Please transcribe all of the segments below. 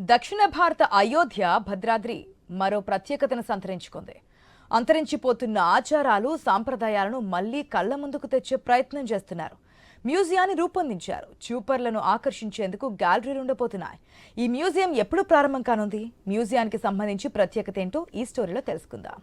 దక్షిణ భారత అయోధ్య భద్రాద్రి మరో ప్రత్యేకతను సంతరించుకుంది. అంతరించిపోతున్న ఆచారాలు సాంప్రదాయాలను మళ్ళీ కళ్ళ ముందుకు తెచ్చే ప్రయత్నం చేస్తున్నారు. మ్యూజియాన్ని రూపొందించారు. చూపర్లను ఆకర్షించేందుకు గ్యాలరీలు ఉండబోతున్నాయి. ఈ మ్యూజియం ఎప్పుడు ప్రారంభం కానుంది? మ్యూజియానికి సంబంధించి ప్రత్యేకత ఏంటో ఈ స్టోరీలో తెలుసుకుందాం.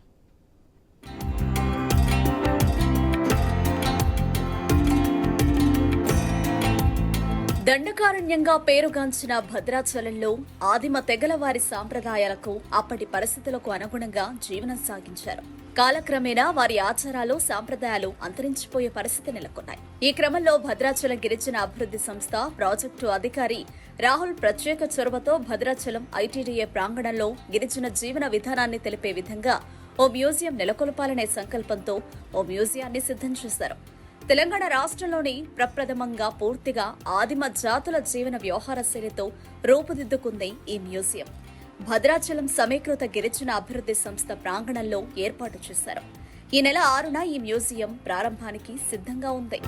దండకారణ్యంగా పేరుగాంచిన భద్రాచలంలో ఆదిమ తెగల వారి సాంప్రదాయాలకు అప్పటి పరిస్థితులకు అనుగుణంగా జీవనం సాగించారు. కాలక్రమేణా వారి ఆచారాలు సాంప్రదాయాలు అంతరించిపోయే పరిస్థితి నెలకొన్నాయి. ఈ క్రమంలో భద్రాచలం గిరిజన అభివృద్ధి సంస్థ ప్రాజెక్టు అధికారి రాహుల్ ప్రత్యేక చొరవతో భద్రాచలం ఐటీడీఏ ప్రాంగణంలో గిరిజన జీవన విధానాన్ని తెలిపే విధంగా ఓ మ్యూజియం నెలకొల్పాలనే సంకల్పంతో ఓ మ్యూజియాన్ని సిద్ధం చేశారు. తెలంగాణ రాష్ట్రంలోని ప్రప్రథమంగా పూర్తిగా ఆదిమ జాతుల జీవన వ్యవహార శైలితో రూపుదిద్దుకుంది ఈ మ్యూజియం. భద్రాచలం సమీకృత గిరిజన అభివృద్ధి సంస్థ ప్రాంగణంలో ఏర్పాటు చేశారు. ఈ నెల ఆరున ఈ మ్యూజియం ప్రారంభానికి సిద్ధంగా ఉంది.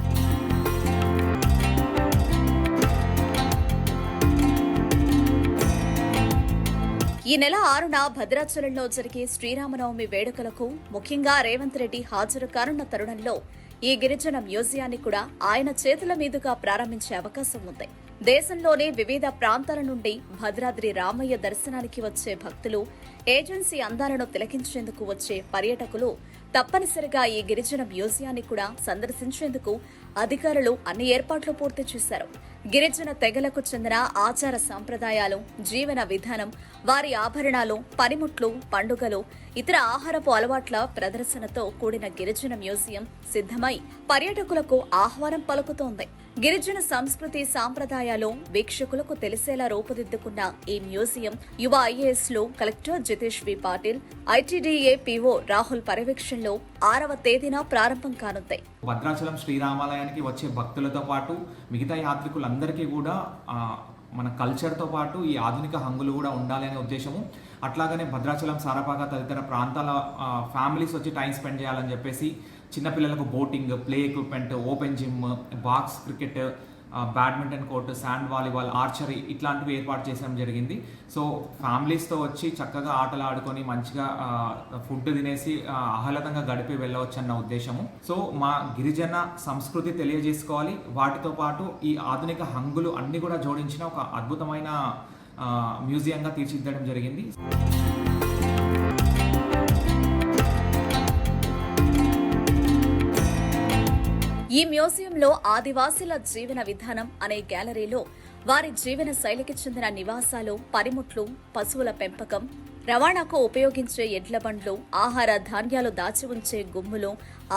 ఈ నెల ఆరున భద్రాచలంలో జరిగే శ్రీరామనవమి వేడుకలకు ముఖ్యంగా రేవంత్ రెడ్డి హాజరు కానున్న తరుణంలో ఈ గిరిజన మ్యూజియాన్ని కూడా ఆయన చేతుల మీదుగా ప్రారంభించే అవకాశం ఉంది. దేశంలోని వివిధ ప్రాంతాల నుండి భద్రాద్రి రామయ్య దర్శనానికి వచ్చే భక్తులు ఏజెన్సీ అందాలను తిలకించేందుకు వచ్చే పర్యటకులు తప్పనిసరిగా ఈ గిరిజన మ్యూజియాన్ని కూడా సందర్శించేందుకు అధికారులు అన్ని ఏర్పాట్లు పూర్తి చేశారు. గిరిజన తెగలకు చెందిన ఆచార సాంప్రదాయాలు జీవన విధానం వారి ఆభరణాలు పనిముట్లు పండుగలు ఇతర ఆహారపు అలవాట్ల ప్రదర్శనతో కూడిన గిరిజన మ్యూజియం సిద్ధమై పర్యాటకులకు ఆహ్వానం పలుకుతోంది. గిరిజన సంస్కృతి సాంప్రదాయాలు వీక్షకులకు తెలిసేలా రూపుదిద్దుకున్న ఈ మ్యూజియం యువ ఐఏఎస్లో collector Jitesh V Patil ITDA PO Rahul పర్యవేక్షణలో ఆరవ తేదీన ప్రారంభం కానుంది. భద్రాచలం శ్రీరామాలయానికి వచ్చే భక్తులతో పాటు మిగతా యాత్రికులందరికీ కూడా మన కల్చర్తో పాటు ఈ ఆధునిక హంగులు కూడా ఉండాలి అనే ఉద్దేశము. అట్లాగనే భద్రాచలం సారపాక తదితర ప్రాంతాల ఫ్యామిలీస్ వచ్చి టైం స్పెండ్ చేయాలని చెప్పేసి చిన్నపిల్లలకు boating play equipment open gym box cricket badminton court sand volleyball archery ఇట్లాంటివి ఏర్పాటు చేయడం జరిగింది. సో ఫ్యామిలీస్తో వచ్చి చక్కగా ఆటలు ఆడుకొని మంచిగా ఫుడ్ తినేసి ఆహ్లాదంగా గడిపి వెళ్ళవచ్చు అన్న ఉద్దేశము. సో మా గిరిజన సంస్కృతి తెలియజేసుకోవాలి. వాటితో పాటు ఈ ఆధునిక హంగులు అన్నీ కూడా జోడించిన ఒక అద్భుతమైన మ్యూజియంగా తీర్చిదిద్దడం జరిగింది. ఈ మ్యూజియంలో ఆదివాసీల జీవన విధానం అనే గ్యాలరీలో వారి జీవన శైలికి చెందిన నివాసాలు పనిముట్లు పశువుల పెంపకం రవాణాకు ఉపయోగించే ఎడ్ల బండ్లు ఆహార ధాన్యాలు దాచి ఉంచే గుమ్ములు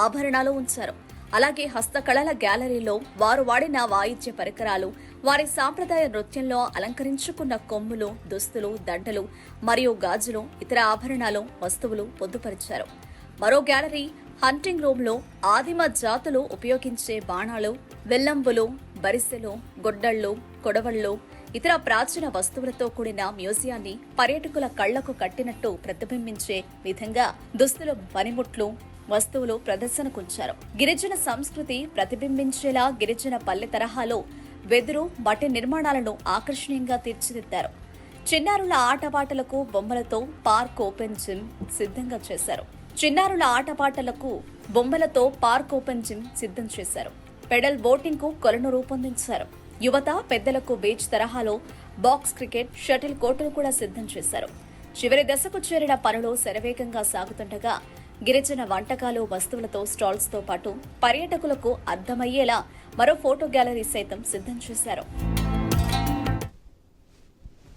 ఆభరణాలు ఉంచారు. అలాగే హస్తకళల గ్యాలరీలో వారు వాడిన వాయిద్య పరికరాలు వారి సాంప్రదాయ నృత్యంలో అలంకరించుకున్న కొమ్ములు దుస్తులు దండలు మరియు గాజులు ఇతర ఆభరణాలు వస్తువులు పొందుపరిచారు. మరో గ్యాలరీ హంటింగ్ రూమ్లో ఆదిమ జాతులు ఉపయోగించే బాణాలు వెల్లంబులు బరిసెలు గొడ్డళ్ళు కొడవళ్ళు ఇతర ప్రాచీన వస్తువులతో కూడిన మ్యూజియాన్ని పర్యాటకుల కళ్ళకు కట్టినట్టు ప్రతిబింబించే విధంగా దుస్తులు పనిముట్లు వస్తువులు ప్రదర్శనకుంచారు. గిరిజన సంస్కృతి ప్రతిబింబించేలా గిరిజన పల్లె తరహాలో వెదురు మట్టి నిర్మాణాలను ఆకర్షణీయంగా తీర్చిదిద్దారు. చిన్నారుల ఆటపాటలకు బొమ్మలతో పార్క్ ఓపెన్ జిమ్ సిద్ధంగా చేశారు. చిన్నారుల ఆటపాటలకు బొమ్మలతో పార్క్ ఓపెన్ జిమ్ సిద్ధం చేశారు. పెడల్ బోటింగ్కు కొలను రూపొందించారు. యువత పెద్దలకు బీచ్ తరహాలో బాక్స్ క్రికెట్ షటిల్ కోర్టును కూడా సిద్ధం చేశారు. చివరి దశకు చేరిన పనులు శరవేగంగా సాగుతుండగా గిరిజన వంటకాలు వస్తువులతో స్టాల్స్తో పాటు పర్యాటకులకు అర్థమయ్యేలా మరో ఫోటో గ్యాలరీ సైతం సిద్ధం చేశారు.